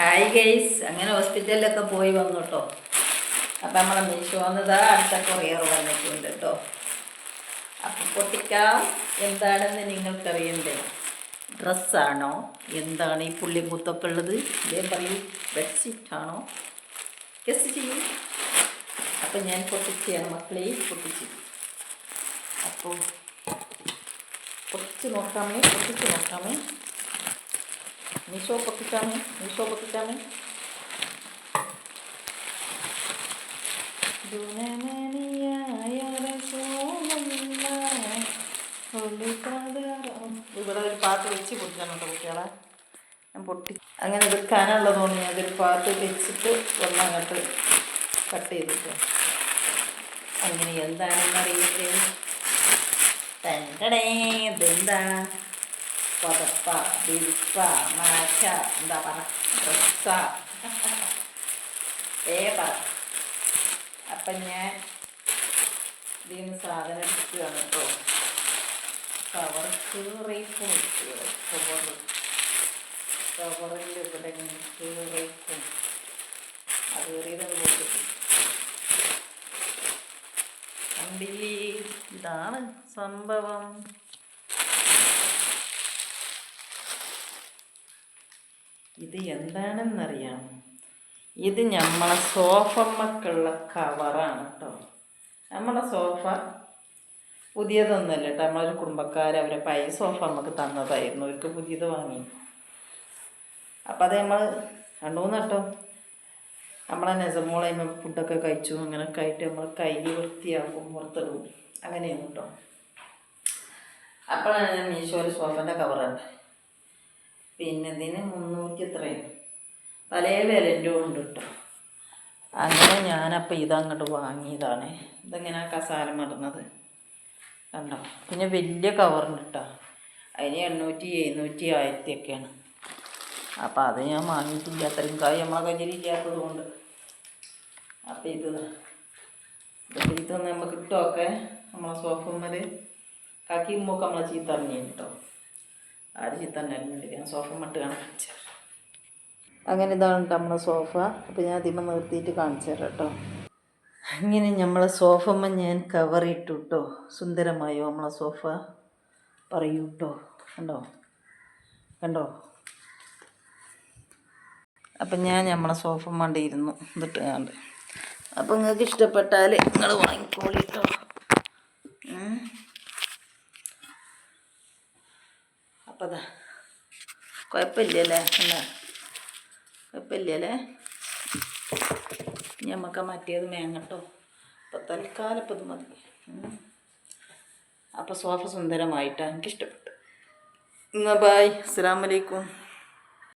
Hi guys അങ്ങനെ ഹോസ്പിറ്റലിലൊക്കെ പോയി വന്നു കേട്ടോ അപ്പം നമ്മളെ മീശോ വന്നതാ അടുത്ത കൊറിയർ വന്നിട്ടുണ്ട് കേട്ടോ അപ്പം പൊട്ടിക്കാം. എന്താണെന്ന് നിങ്ങൾക്കറിയണ്ടേ? ഡ്രസ്സാണോ എന്താണ് ഈ പുള്ളി കുത്തൊക്കെ ഉള്ളത് ഇതേ പറയൂ ബെഡ്ഷീറ്റാണോ ഗസ്റ്റ് ചെയ്യും. അപ്പം ഞാൻ പൊട്ടിച്ചാണ് മക്കളെ. പൊട്ടിച്ച്. അപ്പോൾ പൊട്ടിച്ച് നോക്കാമേ. പൊട്ടിച്ച് നോക്കാമേ. പൊട്ടിക്കാമേ മീഷോ പൊട്ടിക്കാമേ ദുനനനിയായ രസോമല്ല, ഒളിപടരം. ഇവിടെ ഒരു പാട്ട് വെച്ച് പൊട്ടിക്കാനുണ്ടോ കുട്ടികളെ ഞാൻ പൊട്ടി അങ്ങനെ എടുക്കാനുള്ളതുകൊണ്ട് ഞാൻ അതൊരു പാട്ട് വെച്ചിട്ട് ഒന്നങ്ങോട്ട് കട്ട് ചെയ്തിട്ട് അങ്ങനെ എന്താണെന്ന് അറിയില്ലേ തന്റെ ഇതെന്താ പുതപ്പ വിരിപ്പ മാറ്റ എന്താ പറ അപ്പം ഞാൻ ഇതിൽ നിന്ന് സാധനം എടുക്കുകയാണ് കേട്ടോ കവർ കീറിക്കും കവർ കവറിൽ ഇവിടെ കീറിക്കും അത് കയറിയതാണ് പോയിട്ട് കണ്ടില്ലേ? ഇതാണ് സംഭവം. ഇത് എന്താണെന്നറിയാം. ഇത് നമ്മളെ സോഫമ്മക്കുള്ള കവറാണ് കേട്ടോ നമ്മളെ സോഫ പുതിയതൊന്നുമല്ല കേട്ടോ നമ്മളൊരു കുടുംബക്കാർ അവരെ പൈ സോഫ നമുക്ക് തന്നതായിരുന്നു. അവർക്ക് പുതിയത് വാങ്ങി. അപ്പം അത് നമ്മൾ രണ്ടു കേട്ടോ നമ്മളെ നെസമോളെ ഫുഡൊക്കെ കഴിച്ചു. അങ്ങനെയൊക്കെ ആയിട്ട് നമ്മൾ കൈ വൃത്തിയാക്കും പുറത്തിടും. അങ്ങനെയാണ് കേട്ടോ അപ്പോഴാണ് ഞാൻ മീശോയിൽ സോഫന്റെ കവറുണ്ട് പിന്നെ ഇതിന് മുന്നൂറ്റി ഇത്രയും പല വിലന്റെ ഉണ്ട് കേട്ടോ അങ്ങനെ ഞാനപ്പോൾ ഇതങ്ങോട്ട് വാങ്ങിയതാണ്. ഇതെങ്ങനെ കസാല ഇടുന്നത് കണ്ടോ? പിന്നെ വലിയ കവറുണ്ട് കേട്ടോ അതിന് എണ്ണൂറ്റി എഴുന്നൂറ്റി ആയിരത്തി ഒക്കെയാണ് അപ്പോൾ അത് ഞാൻ വാങ്ങിയിട്ടില്ല. അത്രയും കായ് നമ്മളെ കയ്യിലില്ലാത്തത് കൊണ്ട്. അപ്പോൾ ഇത് ഇതൊന്ന് നമുക്ക് കിട്ടുമൊക്കെ നമ്മളെ സോഫമ്മൽ കാക്കി മൂക്ക് നമ്മളെ ചീത്തറിഞ്ഞു കേട്ടോ ആര് ചീത്ത അറിഞ്ഞില്ല ഞാൻ സോഫ മട്ട് കാണിച്ചു അങ്ങനെ ഇതാണ് നമ്മുടെ സോഫ. അപ്പോൾ ഞാൻ അതിമ നിർത്തിയിട്ട് കാണിച്ചു തരാം കേട്ടോ അങ്ങനെ നമ്മളെ സോഫമ്മ ഞാൻ കവർ ഇട്ടു കേട്ടോ സുന്ദരമായോ നമ്മളെ സോഫ? പറയൂ കേട്ടോ കണ്ടോ? കണ്ടോ? അപ്പം ഞാൻ നമ്മളെ സോഫ മണ്ടിയിരുന്നു എന്നിട്ട് കണ്ട്. അപ്പം നിങ്ങൾക്ക് ഇഷ്ടപ്പെട്ടാൽ നിങ്ങൾ വാങ്ങിക്കോളി കേട്ടോ അപ്പം കുഴപ്പമില്ലല്ലേ? അല്ല കുഴപ്പമില്ലല്ലേ? ഇനി മറ്റേത് മേങ്ങട്ടോ അപ്പം തൽക്കാലം ഇപ്പം ഇത് മതി. അപ്പോൾ അപ്പം സോഫ സുന്ദരമായിട്ടാണ് എനിക്കിഷ്ടപ്പെട്ടു. എന്നാൽ ബായ് അസ്സാം വലൈക്കും